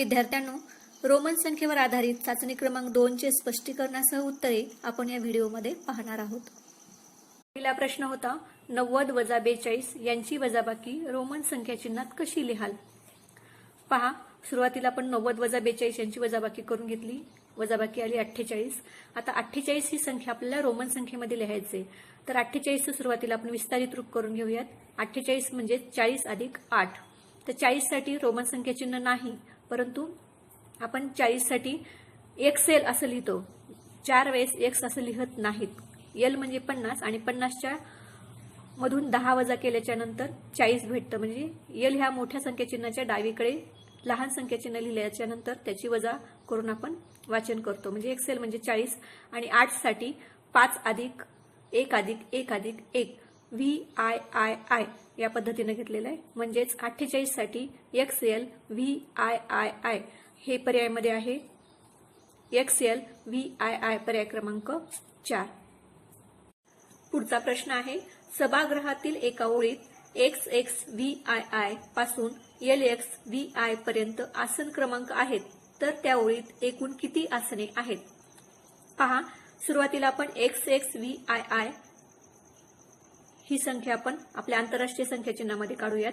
विद्यार्थ्यांनो रोमन संख्येवर आधारित चाचणी क्रमांक दोनचे स्पष्टीकरणासह उत्तरे आपण या व्हिडिओमध्ये पाहणार आहोत. पहिला प्रश्न होता नव्वद वजा बेचाळीस यांची वजाबाकी रोमन संख्या चिन्हात कशी लिहाल? पहा सुरुवातीला आपण नव्वद वजा बेचाळीस यांची वजाबाकी करून घेतली. वजाबाकी आली अठ्ठेचाळीस. आता अठ्ठेचाळीस ही संख्या आपल्याला रोमन संख्येमध्ये लिहायचे. तर अठ्ठेचाळीसचं सुरुवातीला आपण विस्तारित रूप करून घेऊयात. अठ्ठेचाळीस म्हणजे चाळीस अधिक आठ. तर चाळीससाठी रोमन संख्या चिन्ह नाही परंतु आपण चाळीससाठी एक्स एल असं लिहितो. चार वेळेस एक्स असं लिहत नाहीत. एल म्हणजे पन्नास आणि पन्नासच्या मधून दहा वजा केल्याच्यानंतर चाळीस भेटतं. म्हणजे एल ह्या मोठ्या संख्याचिन्हाच्या डावीकडे लहान संख्याचिन्ह लिहिल्याच्या नंतर त्याची वजा करून आपण वाचन करतो. म्हणजे एक्सेल म्हणजे चाळीस आणि आठसाठी पाच अधिक एक अधिक एक अधिक एक. व्ही आय आय आय या पद्धतीने घेतलेलं आहे. म्हणजेच अठ्ठेचाळीससाठी X L V I I I हे पर्यायामध्ये आहे. X L V I I पर्याय क्रमांक चार. पुढचा प्रश्न आहे सभागृहातील एका ओळीत एक्स एक्स व्ही आय आयपासून एल एक्स व्ही आय पर्यंत आसन क्रमांक आहेत तर त्या ओळीत एकूण किती आसने आहेत? पहा सुरुवातीला आपण X X V I I ही संख्या आपण आपल्या आंतरराष्ट्रीय संख्या चिन्हामध्ये काढूयात.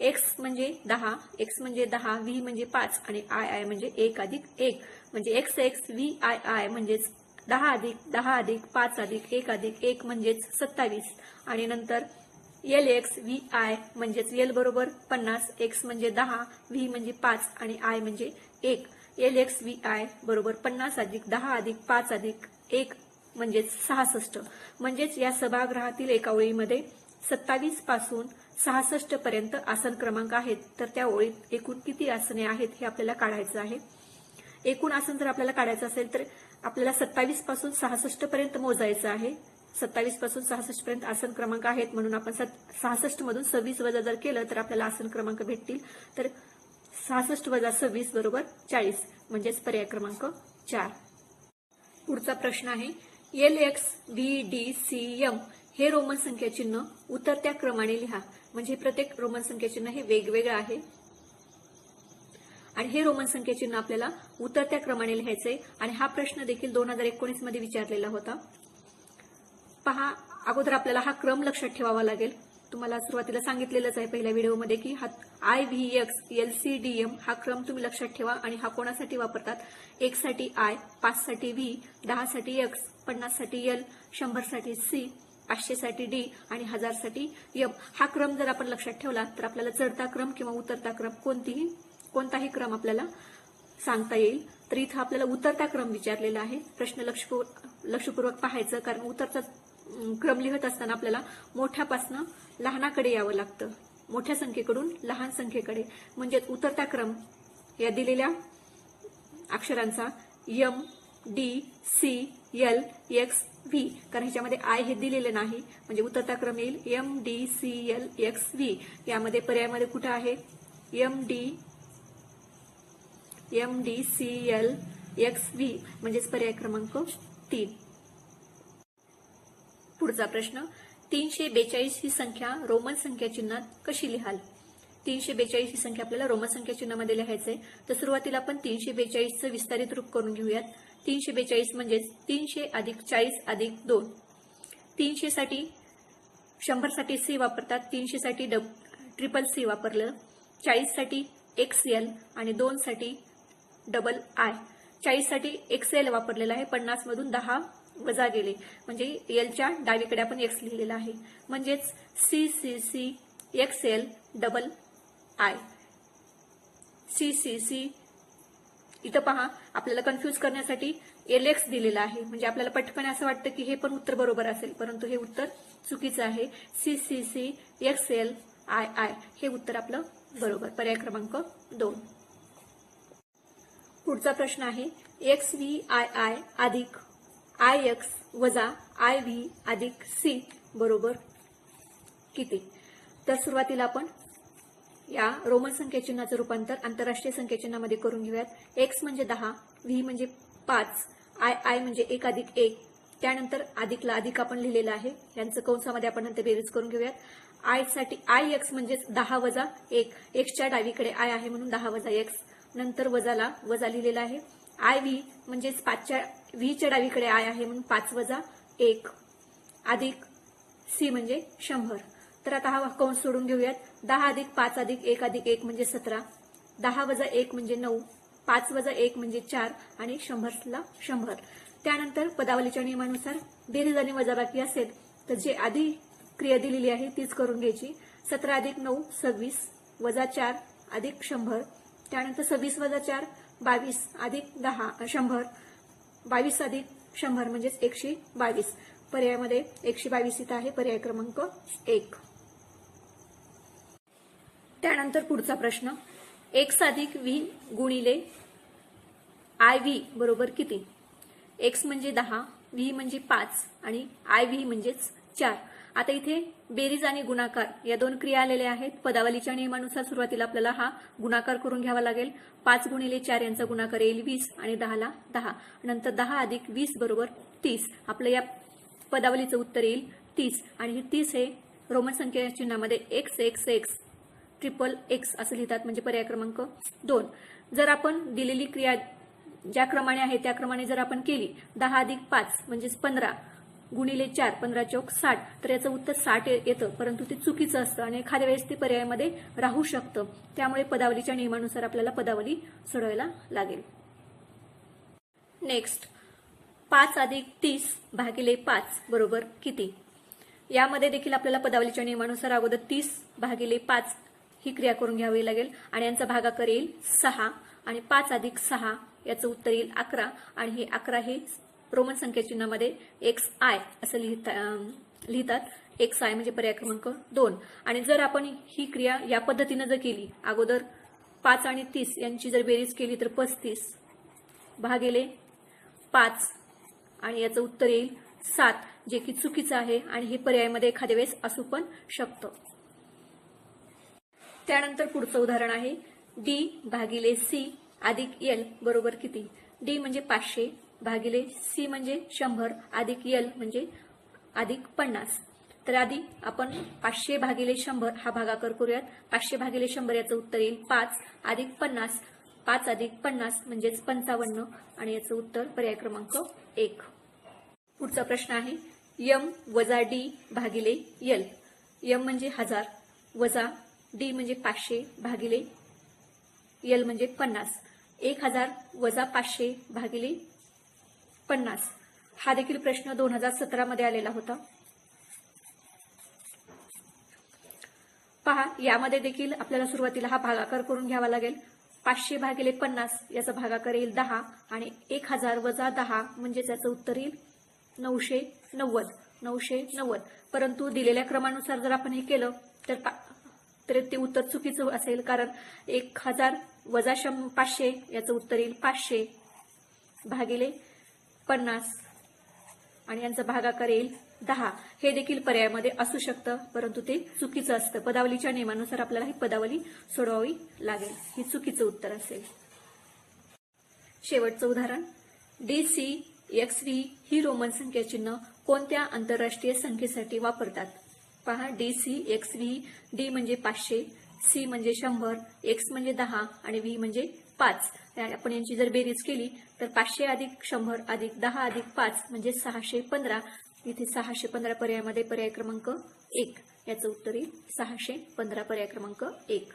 एक्स म्हणजे दहा एक्स म्हणजे दहा व्ही म्हणजे पाच आणि आय आय म्हणजे एक अधिक एक. म्हणजे X X V I I म्हणजेच दहा अधिक दहा अधिक पाच अधिक एक अधिक एक म्हणजेच सत्तावीस. आणि नंतर एल एक्स व्ही आय म्हणजेच एल बरोबर पन्नास एक्स म्हणजे दहा व्ही म्हणजे पाच आणि आय म्हणजे एक. एल एक्स व्ही आय बरोबर पन्नास अधिक दहा अधिक पाच अधिक एक म्हणजेच सहासष्ट. म्हणजेच या सभागृहातील एका ओळीमध्ये सत्तावीसपासून सहासष्ट पर्यंत आसन क्रमांक आहेत. तर त्या ओळीत एकूण किती आसने आहेत हे आपल्याला काढायचं आहे. एकूण आसन जर आपल्याला काढायचं असेल तर आपल्याला सत्तावीसपासून सहासष्ट पर्यंत मोजायचं आहे. सत्तावीसपासून सहासष्ट पर्यंत आसन क्रमांक आहेत म्हणून आपण सहासष्ट मधून सव्वीस वजा जर केलं तर आपल्याला आसन क्रमांक भेटतील. तर सहासष्ट वजा सव्वीस बरोबर चाळीस. म्हणजेच पर्याय क्रमांक चार. पुढचा प्रश्न आहे L X V D C M हे रोमन संख्या चिन्ह उतरत्या क्रमाने लिहा. म्हणजे प्रत्येक रोमन संख्या चिन्ह हे वेगवेगळं आहे. आणि हे रोमन संख्या चिन्ह आपल्याला उतरत्या क्रमाने लिहायचंय. आणि हा प्रश्न देखील दोन हजार एकोणीसमध्ये विचारलेला होता. पहा अगोदर आपल्याला हा क्रम लक्षात ठेवावा लागेल. तुम्हाला सुरुवातीला सांगितलेलंच आहे पहिल्या व्हिडिओमध्ये की हा I V X L C D M हा क्रम तुम्ही लक्षात ठेवा. आणि हा कोणासाठी वापरतात? एक साठी आय पाच साठी व्ही दहा साठी एक्स पन्नाससाठी एल शंभरसाठी सी पाचशे साठी डी आणि हजारसाठी एम हा क्रम जर आपण लक्षात ठेवला तर आपल्याला चढता क्रम किंवा उतरता क्रम कोणतीही कोणताही क्रम आपल्याला सांगता येईल. तर इथं आपल्याला उतरता क्रम विचारलेला आहे. प्रश्न लक्षपूर्वक पाहायचं कारण उतरता क्रम लिहत असताना आपल्याला मोठ्यापासनं लहानाकडे यावं लागतं. मोठ्या संख्येकडून लहान संख्येकडे. म्हणजेच उतरता क्रम या दिलेल्या अक्षरांचा M D C L X V. कारण ह्याच्यामध्ये आय हे दिलेले नाही. म्हणजे उतरता क्रम येईल M D C L X V. यामध्ये पर्यायामध्ये कुठं आहे? M D M D C L X V. म्हणजेच पर्याय क्रमांक तीन. पुढचा प्रश्न. तीनशे बेचाळीस ही संख्या रोमन संख्या चिन्हात कशी लिहाल? तीनशे बेचाळीस ही संख्या आपल्याला रोमन संख्या चिन्हामध्ये लिहायचंय. तर सुरुवातीला आपण तीनशे बेचाळीसचं विस्तारित रूप करून घेऊयात. तीनशे बेचाळीस म्हणजेच तीनशे अधिक चाळीस अधिक दोन. तीनशे साठी शंभरसाठी सी वापरतात तीनशे साठी डब ट्रिपल सी वापरलं चाळीससाठी एक्स एल आणि दोन साठी डबल आय चाळीससाठी एक्स एल वापरलेला आहे पन्नास मधून दहा वजा गेले. म्हणजे एलच्या डावीकडे आपण एक्स लिहिलेला आहे. म्हणजेच C C C X L double I C C C इथं पहा आपल्याला कन्फ्यूज करण्यासाठी एल एक्स दिलेला आहे. म्हणजे आपल्याला पटकन असं वाटतं की हे पण उत्तर बरोबर असेल परंतु हे उत्तर चुकीचं आहे. C C C X L I I हे उत्तर आपलं बरोबर. पर्याय क्रमांक दोन. पुढचा प्रश्न आहे एक्स व्ही आय आय अधिक आय एक्स वजा आय व्ही अधिक सी बरोबर किती? तर सुरुवातीला आपण या रोमन संख्या चिन्हाचं रूपांतर आंतरराष्ट्रीय संख्या चिन्हामध्ये करून घेऊयात. एक्स म्हणजे दहा व्ही म्हणजे पाच आय आय म्हणजे एक अधिक एक त्यानंतर अधिकला अधिक आपण लिहिलेलं आहे. यांचं कंसामध्ये आपण नंतर बेरीज करून घेऊयात. आयसाठी आय एक्स म्हणजेच दहा वजा एक. एक्सच्या डावीकडे आय आहे म्हणून दहा वजा एक्स नंतर वजाला वजा लिहिलेला आहे. आय व्ही म्हणजेच पाचच्या व्हीच्या डावीकडे आय आहे म्हणून पाच वजा एक. अधिक सी म्हणजे शंभर. तर आता हा कंस सोडून घेऊयात. दहा अधिक पाच अधिक एक अधिक एक म्हणजे सतरा. दहा वजा एक म्हणजे नऊ. पाच वजा एक म्हणजे चार आणि शंभरला शंभर. त्यानंतर पदावलीच्या नियमानुसार बेरीज आणि वजाबाकी असेल तर जे आधी क्रिया दिलेली आहे तीच करून घ्यायची. सतरा अधिक नऊ सव्वीस. वजा चार अधिक शंभर. त्यानंतर सव्वीस वजा चार बावीस अधिक दहा शंभर. बावीस अधिक शंभर म्हणजेच एकशे बावीस. पर्यायामध्ये एकशे बावीस इथं आहे पर्याय क्रमांक एक. त्यानंतर पुढचा प्रश्न. एक्स अधिक व्ही गुणिले आय व्ही बरोबर किती? एक्स म्हणजे दहा व्ही म्हणजे पाच आणि आय व्ही म्हणजेच चार. आता इथे बेरीज आणि गुणाकार या दोन क्रिया आलेल्या आहेत. पदावलीच्या नियमानुसार सुरुवातीला आपल्याला हा गुणाकार करून घ्यावा लागेल. पाच गुणिले चार यांचा गुणाकार येईल वीस आणि दहाला दहा. नंतर दहा अधिक वीस बरोबर तीस. आपलं या पदावलीचं उत्तर येईल तीस. आणि हे तीस हे रोमन संख्या चिन्हामध्ये X X X. Triple X असं लिहितात म्हणजे पर्याय क्रमांक दोन. जर आपण दिलेली क्रिया ज्या क्रमाने आहे त्या क्रमाने जर आपण केली दहा अधिक पाच म्हणजेच पंधरा गुणिले चार पंधरा चौक साठ तर याचं उत्तर साठ येतं परंतु ते चुकीचं असतं आणि एखाद्या वेळेस ते पर्यायामध्ये राहू शकतं. त्यामुळे पदावलीच्या नियमानुसार आपल्याला पदावली सोडवायला लागेल. नेक्स्ट पाच अधिक तीस भागिले पाच बरोबर किती? यामध्ये देखील आपल्याला पदावलीच्या नियमानुसार अगोदर तीस भागिले पाच ही क्रिया करून घ्यावी लागेल. आणि यांचा भागाकार येईल सहा आणि पाच अधिक सहा याचं उत्तर येईल अकरा. आणि हे अकरा हे रोमन संख्या चिन्हामध्ये एक्स आय असं लिहिता लिहितात. एक्स आय म्हणजे पर्याय क्रमांक दोन. आणि जर आपण ही क्रिया या पद्धतीनं जर केली अगोदर पाच आणि तीस यांची जर बेरीज केली तर पस्तीस भागेले पाच आणि याचं उत्तर येईल सात जे की चुकीचं आहे आणि हे पर्यायामध्ये एखाद्या वेळेस असू पण शकतं. त्यानंतर पुढचं उदाहरण आहे. डी भागिले सी अधिक एल बरोबर किती? डी म्हणजे पाचशे भागिले सी म्हणजे शंभर अधिक एल म्हणजे अधिक पन्नास. तर आधी आपण पाचशे भागिले शंभर हा भागाकार करूयात. पाचशे भागिले शंभर याचं उत्तर येईल पाच अधिक पन्नास. पाच अधिक पन्नास म्हणजेच पंचावन्न आणि याचं उत्तर पर्याय क्रमांक एक. पुढचा प्रश्न आहे. यम वजा डी भागिले यल यम म्हणजे हजार वजा डी म्हणजे पाचशे भागिले यल म्हणजे पन्नास. एक हजार वजा पाचशे भागिले पन्नास. हा देखील प्रश्न दोन हजार सतरामध्ये आलेला होता. पहा यामध्ये देखील आपल्याला सुरुवातीला हा भागाकार करून घ्यावा लागेल. पाचशे भागिले पन्नास याचा भागाकार येईल दहा आणि एक हजार वजा दहा म्हणजेच याचं उत्तर येईल नऊशे नव्वद. नऊशे नव्वद. परंतु दिलेल्या क्रमानुसार जर आपण हे केलं तर पा- तर ते उत्तर चुकीचं असेल कारण एक हजार वजा शं पाचशे याचं उत्तर येईल पाचशे भागिले पन्नास. आणि यांचा भागाकार येईल दहा. हे देखील पर्यायामध्ये असू शकतं परंतु ते चुकीचं असतं. पदावलीच्या नियमानुसार आपल्याला ही पदावली सोडवावी लागेल. ही चुकीचं उत्तर असेल. शेवटचं उदाहरण. डी सी एक्स व्ही ही रोमन संख्या चिन्ह कोणत्या आंतरराष्ट्रीय संख्येसाठी वापरतात? पहा D C X V D म्हणजे पाचशे सी म्हणजे शंभर एक्स म्हणजे दहा आणि व्ही म्हणजे पाच. त्या- आपण यांची जर बेरीज केली तर पाचशे अधिक शंभर अधिक दहा अधिक पाच म्हणजे सहाशे पंधरा. इथे सहाशे पंधरा पर्यायामध्ये पर्याय क्रमांक एक. याचं उत्तर येईल सहाशे पंधरा पर्याय क्रमांक एक.